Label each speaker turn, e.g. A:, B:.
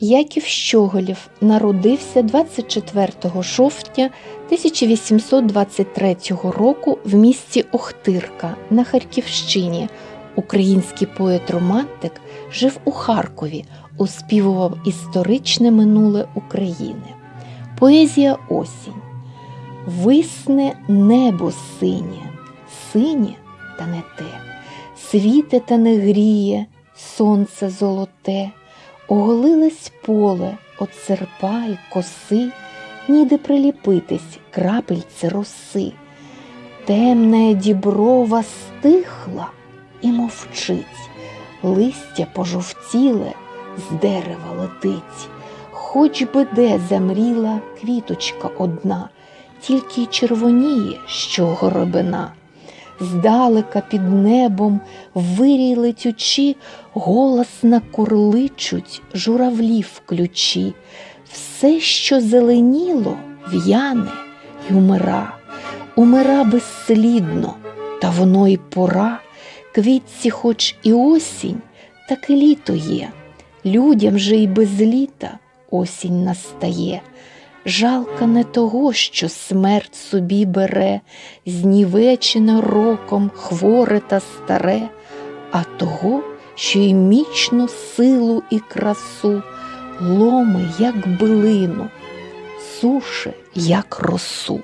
A: Яків Щоголів народився 24 жовтня 1823 року в місті Охтирка на Харківщині. Український поет-романтик жив у Харкові, оспівував історичне минуле України. Поезія осінь. Висне небо синє, синє та не те, світе та не гріє, сонце золоте, оголилось поле от серпа й коси, ніде приліпитись крапельце роси. Темна діброва стихла і мовчить, листя пожовтіле з дерева летить, хоч би де замріла квіточка одна, тільки й червоніє, що горобина. Здалека під небом вирій летючі, голосно курличуть журавлі в ключі. Все, що зеленіло, в'яне й умира, умира безслідно, та воно й пора. Квітці, хоч і осінь, так і літо є. Людям же й без літа осінь настає. Жалка не того, що смерть собі бере, знівечене роком хворе та старе, а того, що й мічну силу і красу ломи, як билину, суше, як росу.